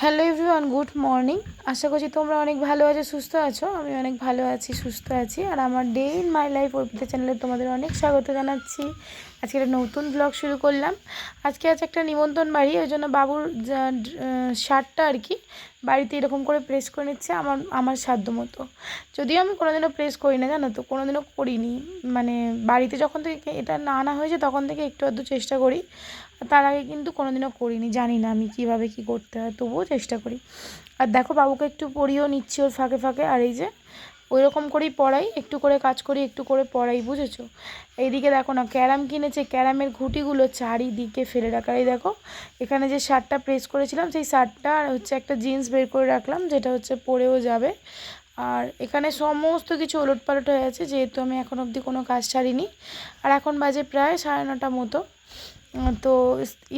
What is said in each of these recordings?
Hello everyone good morning আশা করছি তোমরা অনেক ভালো আছো, সুস্থ আছো। আমি অনেক ভালো আছি, সুস্থ আছি। আর আমার day in my life Arpita চ্যানেলে তোমাদের অনেক স্বাগত জানাচ্ছি। আজকে একটা নতুন ব্লগ শুরু করলাম। আজকে আছে একটা নিমন্ত্রণ বাড়ি, ওই জন্য বাবুর শার্টটা আর কি বাড়িতে এরকম করে প্রেস করে নিচ্ছে আমার আমার সাধ্য মতো। যদিও আমি কোনোদিনও প্রেস করি না, জানো তো, কোনোদিনও করিনি। মানে বাড়িতে যখন থেকে এটা না আনা হয়েছে, তখন থেকে একটু আধটু চেষ্টা করি। তার আগে কিন্তু কোনোদিনও করিনি, জানি না আমি কীভাবে কী করতে হয়, তবুও চেষ্টা করি। আর দেখো, বাবুকে একটু পড়িয়েও নিচ্ছি ওর ফাঁকে ফাঁকে, আর এই যে ওই রকম করেই পড়াই, একটু করে কাজ করি, একটু করে পড়াই, বুঝেছ? এইদিকে দেখো না, ক্যারাম কিনেছে, ক্যারামের ঘুটিগুলো চারিদিকে ফেলে রাখা। এই দেখো, এখানে যে শার্টটা প্রেস করেছিলাম, সেই শার্টটা আর হচ্ছে একটা জিন্স বের করে রাখলাম, যেটা হচ্ছে পরেও যাবে। আর এখানে সমস্ত কিছু ওলট পালট হয়ে আছে, যেহেতু আমি এখন অবধি কোনো কাজ ছাড়িনি। আর এখন বাজে প্রায় সাড়ে নটা মতো। তো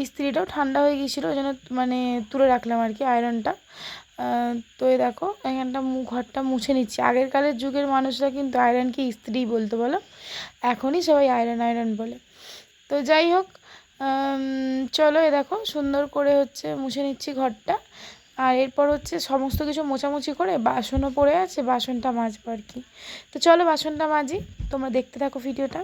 ইস্ত্রিটাও ঠান্ডা হয়ে গিয়েছিল, ওই জন্য মানে তুলে রাখলাম আর কি আয়রনটা তো এই দেখো, এখানটা ঘরটা মুছে নিচ্ছি। আগেরকালের যুগের মানুষরা কিন্তু আয়রনকে ইস্ত্রি বলতো বলো, এখনই সবাই আয়রন আয়রন বলে। তো যাই হোক চলো এ দেখো, সুন্দর করে হচ্ছে মুছে নিচ্ছি ঘরটা। আর এরপর হচ্ছে সমস্ত কিছু মোছামুছি করে বাসনও পড়ে আছে, বাসনটা মাজবো আর কি। তো চলো বাসনটা মাজি, তোমরা দেখতে থাকো ভিডিওটা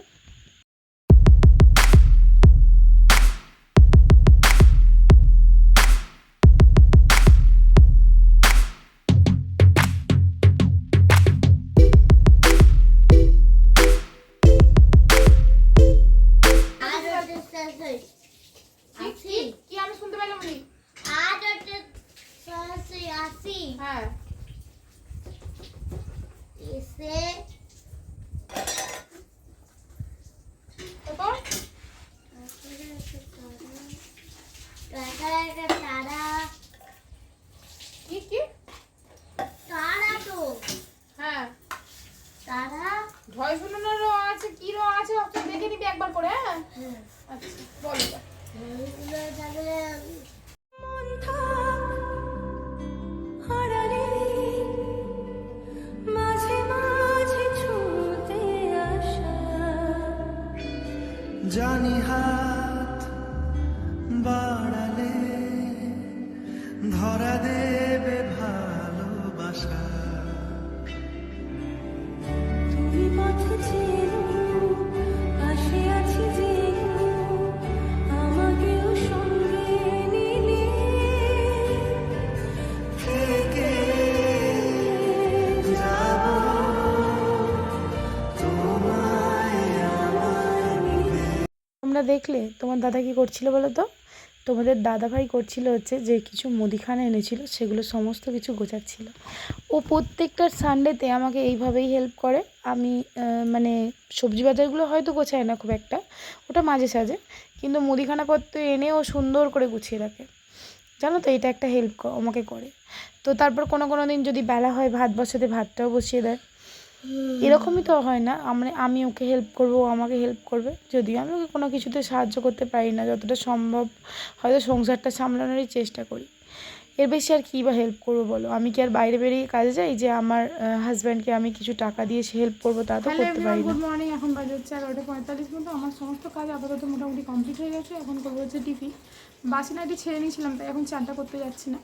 তোমরা দেখলে? তোমার দাদা কি করছিল বলো তো? তোমাদের দাদা ভাই করছিল হচ্ছে যে কিছু মুদিখানা এনেছিল, সেগুলো সমস্ত কিছু গোছাচ্ছিল। ও প্রত্যেকটার সানডেতে আমাকে এইভাবেই হেল্প করে। আমি মানে সবজি বাজারগুলো হয়তো গোছায় না খুব একটা, ওটা মাঝে সাঝে, কিন্তু মুদিখানাপত্র এনে ও সুন্দর করে গুছিয়ে রাখে। জানো তো, এটা একটা হেল্প আমাকে করে। তো তারপর কোনো কোনো দিন যদি বেলা হয়, ভাত বসাতে ভাতটাও বসিয়ে দেয়। এরকমই তো হয় না। আমরা আমি ওকে হেল্প করব ও আমাকে হেল্প করবে। যদিও আমি ওকে কোনো কিছুতে সাহায্য করতে পারি না যতটা সম্ভব হয়তো সংসারটা সামলানোরই চেষ্টা করি। এর বেশি আর কী বা হেল্প করব বলো? আমি কি আর বাইরে বেরিয়ে কাজে যাই? যে আমার হাজব্যান্ডকে আমি কিছু টাকা দিয়ে সে হেল্প করব তা তো করতে পারি গুড মর্নিং এখন বাজে হচ্ছে এগারোটা পঁয়তাল্লিশ মতো আমার সমস্ত কাজ আপাতত মোটামুটি কমপ্লিট হয়ে গেছে। এখন করব হচ্ছে টিফি বাসি নাইটি ছেড়ে নিয়েছিলাম তাই এখন চানটা করতে যাচ্ছি না।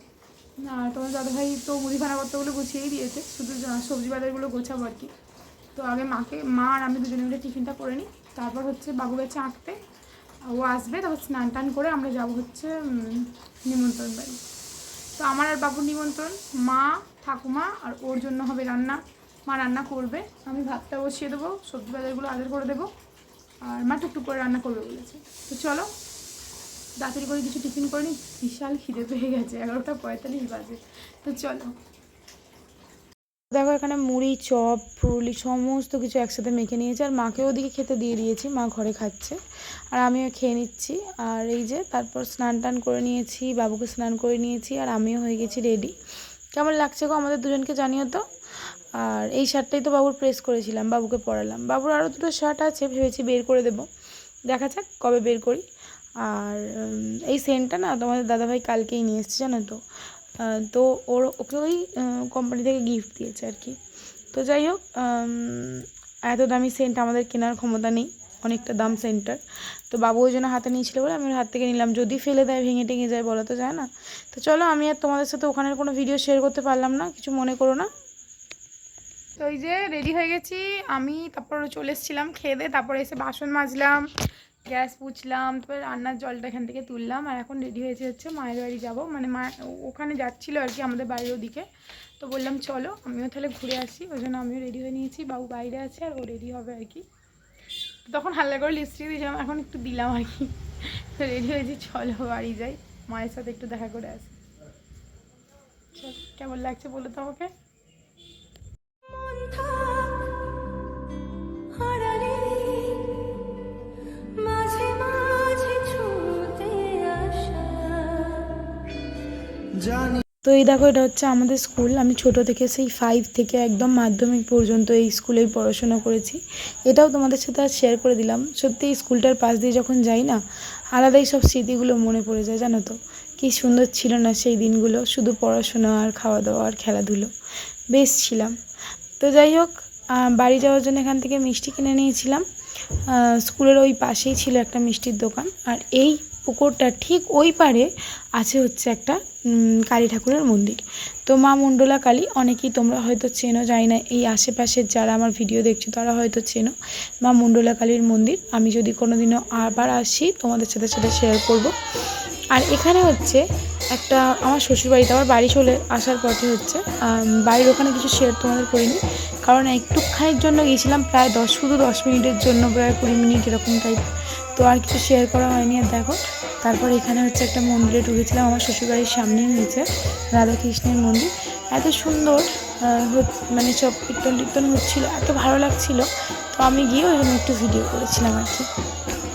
আর তোমার দাদাভাই তো মুদিখানা করতেগুলো গুছিয়েই দিয়েছে, শুধু সবজি বাজারগুলো গোছাবো আর কি। তো আগে মাকে, মা আর আমি দুজনে মিলে টিফিনটা করে নিই, তারপর হচ্ছে বাবু গেছে আঁকতে, ও আসবে, তারপর স্নান টান করে আমরা যাব হচ্ছে নিমন্ত্রণ বাড়ি। তো আমার আর বাবুর নিমন্ত্রণ, মা, ঠাকুমা আর ওর জন্য হবে রান্না। মা রান্না করবে, আমি ভাতটা বসিয়ে দেবো, সবজি বাজারগুলো আদার করে দেবো, আর মা টুকটুক করে রান্না করবে বলেছে। তো চলো তাড়াতাড়ি করে কিছু টিফিন করে নিই বিশাল খিদে পেয়ে গেছে, এগারোটা পঁয়তাল্লিশ বাজে। তো চলো। দেখো এখানে মুড়ি, চপ ফুরুলি সমস্ত কিছু একসাথে মেখে নিয়েছি, আর মাকে ওদিকে খেতে দিয়ে দিয়েছি, মা ঘরে খাচ্ছে। আর আমিও খেয়ে নিচ্ছি, আর এই যে তারপর স্নান টান করে নিয়েছি, বাবুকে স্নান করে নিয়েছি, আর আমিও হয়ে গেছি রেডি কেমন লাগছে গো আমাদের দুজনকে জানিও তো? আর এই শার্টটাই তো বাবুর প্রেস করেছিলাম, বাবুকে পরালাম। বাবুর আরও দুটো শার্ট আছে, ভেবেছি বের করে দেবো। দেখা যাক কবে বের করি। আর এই সেন্টটা না তোমাদের দাদাভাই কালকেই নিয়ে এসছে জানো তো? তো ওর, ওকে ওই কোম্পানি থেকে গিফট দিয়েছে আর কি। তো যাই হোক এত দামি সেন্ট আমাদের কেনার ক্ষমতা নেই, অনেকটা দাম সেন্টার তো বাবু ওই জন্য হাতে নিয়েছিল বলে আমি ওর হাত থেকে নিলাম। যদি ফেলে দেয়, ভেঙে টেঙে যায় বলা তো যায় না তো চলো আমি আর তোমাদের সাথে ওখানের কোনো ভিডিও শেয়ার করতে পারলাম না, কিছু মনে করো না। তো এই যে রেডি হয়ে গেছি, আমি তারপর চলে এসেছিলাম খেয়ে দিয়ে, তারপরে এসে বাসন মাজলাম। গ্যাস পুছলাম, তারপরে রান্নার জলটা এখান থেকে তুললাম, আর এখন রেডি হয়েছে হচ্ছে মায়ের বাড়ি যাব। মানে মা, ওখানে যাচ্ছিল আর কি আমাদের বাড়ির ওদিকে। তো বললাম, চলো, আমিও তাহলে ঘুরে আসি। ওই জন্য আমিও রেডি হয়ে নিয়েছি, বাবু বাইরে আছে আর ও রেডি হবে আর কি। তখন হাল্লা করে লিপস্টিক দিয়েছিলাম, এখন একটু দিলাম আর কি। তো রেডি হয়েছি, চলো বাড়ি যাই, মায়ের সাথে একটু দেখা করে আসি। কেমন লাগছে বলো তো আমাকে? তো এই দেখো, এটা হচ্ছে আমাদের স্কুল। আমি ছোট থেকে সেই ফাইভ থেকে একদম মাধ্যমিক পর্যন্ত এই স্কুলেই পড়াশোনা করেছি। এটাও তোমাদের সাথে আর শেয়ার করে দিলাম। সত্যি এই স্কুলটার পাশ দিয়ে যখন যাই না, আলাদাই সব স্মৃতিগুলো মনে পড়ে যায়, জানো তো? কী সুন্দর ছিল না সেই দিনগুলো, শুধু পড়াশোনা আর খাওয়া দাওয়া আর খেলাধুলো। বেশ ছিলাম। তো যাই হোক বাড়ি যাওয়ার জন্য এখান থেকে মিষ্টি কিনে নিয়েছিলাম। স্কুলের ওই পাশেই ছিল একটা মিষ্টির দোকান। আর এই পুকুরটা ঠিক ওই পারে আছে হচ্ছে একটা কালী ঠাকুরের মন্দির। তো মা মণ্ডলা কালী, অনেকেই তোমরা হয়তো চেনো, জানি না, এই আশেপাশের যারা আমার ভিডিও দেখছ, তারা হয়তো চেনো মা মণ্ডলা কালীর মন্দির। আমি যদি কোনো দিনও আবার আসি, তোমাদের সাথে সেটা শেয়ার করব। আর এখানে হচ্ছে একটা, আমার শ্বশুরবাড়িতে আমার বাড়ি চলে আসার পথে হচ্ছে বাড়ির ওখানে কিছু শেয়ার তোমাদের করিনি। কারণ একটুখানির জন্য গিয়েছিলাম, প্রায় দশ, শুধু দশ মিনিটের জন্য, প্রায় কুড়ি মিনিট এরকম টাইপ তো আর কিছু শেয়ার করা হয়নি আর দেখো। তারপর এখানে হচ্ছে একটা মন্দিরে ঢুকেছিলাম আমার শ্বশুরবাড়ির সামনেই হয়েছে রাধাকৃষ্ণের মন্দির। এত সুন্দর মানে সব কীর্তন টীর্তন হচ্ছিল এত ভালো লাগছিল। তো আমি গিয়ে ওই জন্য একটু ভিডিও করেছিলাম আর কি।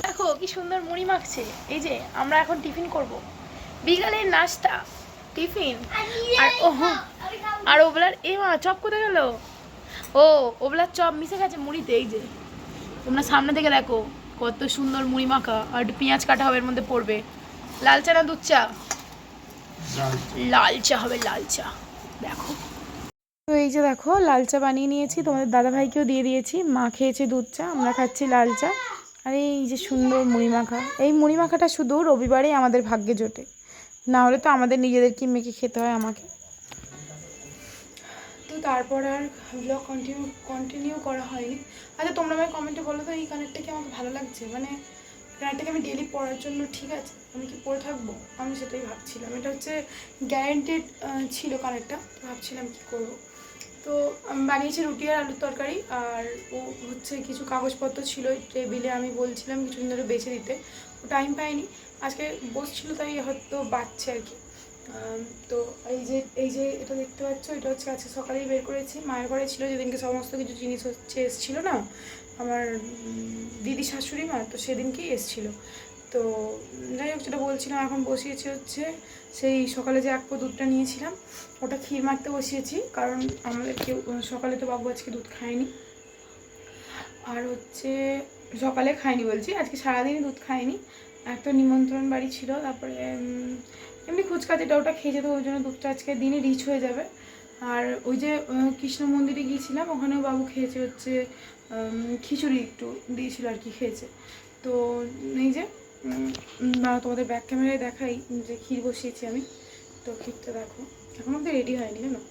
দেখো কি সুন্দর মুড়ি মাখছে। এই যে আমরা এখন টিফিন করব। বিকালের নাস্তা টিফিন। আর ও আর ওবলার এ মা চপ কোথায় গেল? ও ওবলার চপ মিশে গেছে মুড়িতে এই যে। তোমরা সামনে থেকে দেখো। কত সুন্দর মুড়ি মাখা আর একটু পেঁয়াজ কাটা হবে এর মধ্যে পড়বে। লাল চা না দুধ চা। লাল চা হবে লাল চা। দেখো। তো এই যে দেখো লাল চা বানিয়ে নিয়েছি তোমাদের দাদাভাইকেও দিয়ে দিয়েছি। মা খেয়েছে দুধ চা আমরা খাচ্ছি লাল চা। আর এই যে সুন্দর মুড়ি মাখা। এই মুড়ি মাখাটা শুধু রবিবারেই আমাদের ভাগ্যে জোটে। না হলে তো আমাদের নিজেদেরকে মেখে খেতে হয় আমাকে। তারপর আর ব্লগ কন্টিনিউ কন্টিনিউ করা হয়নি। আচ্ছা তোমরা আমায় কমেন্টে বলো তো, এই কানেরটা কি আমাকে ভালো লাগছে? মানে কানেরটাকে আমি ডেলি পরার জন্য ঠিক আছে? আমি কি পরে থাকব? আমি সেটাই ভাবছিলাম। এটা হচ্ছে গ্যারেন্টেড ছিল কানেরটা তো ভাবছিলাম কি করব। তো আমি বানিয়েছি রুটি আর আলুর তরকারি। আর ও হচ্ছে কিছু কাগজপত্র ছিল, টেবিলে আমি বলছিলাম কিছুদিন ধরে বেছে দিতে ও টাইম পাইনি। আজকে বসছিল, তাই হয়তো বাচ্চা আর কি। তো এই যে এই যে এটা দেখতে পাচ্ছ, এটা হচ্ছে আজকে সকালেই বের করেছি। মায়ের ঘরে ছিল যেদিনকে সমস্ত কিছু জিনিস হচ্ছে এসেছিল না, আমার দিদি শাশুড়ি মা, তো সেদিনকেই এসেছিল। তো যাই হোক, যেটা বলছিলাম, এখন বসিয়েছি হচ্ছে সেই সকালে যে এক পো দুধটা নিয়েছিলাম, ওটা ক্ষীর মারতে বসিয়েছি, কারণ আমাদের কেউ, সকালে তো বাবু আজকে দুধ খায়নি। আর হচ্ছে সকালে খায়নি বলছি, আজকে সারাদিনই দুধ খায়নি। একটা নিমন্ত্রণ বাড়ি ছিল, তারপরে এমনি যেটা, ওটা খেয়ে যেত ওই জন্য দুধটা আজকে দিনে রিচ হয়ে যাবে। আর ওই যে কৃষ্ণ মন্দিরে গিয়েছিলাম, ওখানেও বাবু খেয়েছে হচ্ছে খিচুড়ি একটু দিয়েছিল আর কি, খেয়েছে। তো এই যে তোমাদের ব্যাক ক্যামেরায় দেখাই যে ক্ষীর বসিয়েছি আমি। তো ক্ষীরটা দেখো, এখন অব্দি রেডি হয়নি, জানো?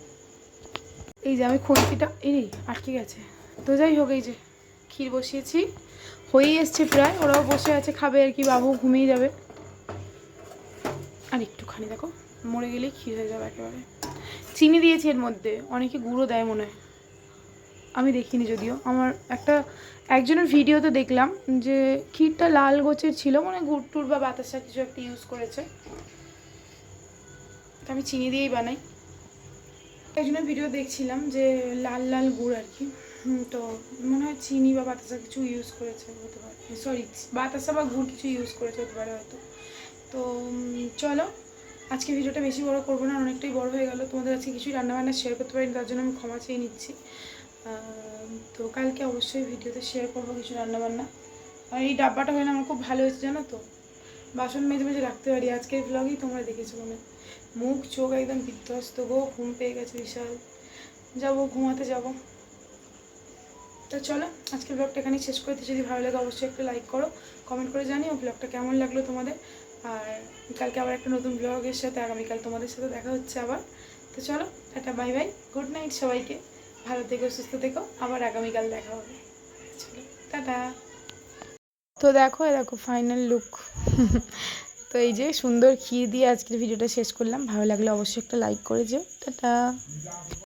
এই যে, আমি খুন্তিটা এই আটকে গেছে। তো যাই হোক, এই যে, ক্ষীর বসিয়েছি। হয়েই এসছে প্রায়, ওরাও বসে আছে, খাবে আর কি, বাবু ঘুমিয়ে যাবে। একটুখানি দেখো, মরে গেলেই ক্ষীর হয়ে যাবে একেবারে। চিনি দিয়েছি এর মধ্যে, অনেকে গুঁড়ো দেয় মনে হয়। আমি দেখিনি যদিও। আমার একটা, একজনের ভিডিওতে দেখলাম যে ক্ষীরটা লাল গোছের ছিল মানে গুড় টুর বা বাতাসা কিছু একটা ইউজ করেছে। আমি চিনি দিয়েই বানাই। একজনের ভিডিও দেখছিলাম যে লাল লাল গুড় আর কি। তো মনে হয় চিনি বা বাতাসা কিছু ইউজ করেছে হতে পারে। সরি বাতাসা বা গুড় কিছু ইউজ করেছে হতে পারে হয়তো। তো চলো আজকে ভিডিওটা বেশি বড় করব না অনেকটাই বড় হয়ে গেল। তোমাদের আজকে কিছুই রান্নাবান্না শেয়ার করতে পারিনি, তার জন্য আমি ক্ষমা চেয়ে নিচ্ছি। তো কালকে অবশ্যই ভিডিওতে শেয়ার করব কিছু রান্নাবান্না। আর এই ডাব্বাটা হয়ে না আমার খুব ভালো হয়েছে, জানো তো? বাসন মেজে মেজে রাখতে পারি। আজকের ব্লগেই তোমরা দেখেছ মনে। মুখ, চোখ একদম বিধ্বস্ত গো, ঘুম পেয়ে গেছে বিশাল। যাব, ঘুমাতে যাব। তো চলো, আজকের ব্লগটা এখানেই শেষ করতে যদি ভালো লাগে অবশ্যই একটা লাইক করো কমেন্ট করে জানিও ব্লগটা কেমন লাগল তোমাদের। আর কালকে আবার একটা নতুন ব্লগের সাথে আগামীকাল তোমাদের সাথে দেখা হচ্ছে আবার। তো চলো, tata bye bye good night সবাইকে। ভালো থেকো, সুস্থ থেকো, আবার আগামীকাল দেখা হবে। চলো, টাটা। তো দেখো দেখো ফাইনাল লুক তো এই যে সুন্দর ক্ষীর দিয়ে আজকের ভিডিওটা শেষ করলাম। ভালো লাগলে অবশ্যই একটা লাইক করে যেও। টাটা।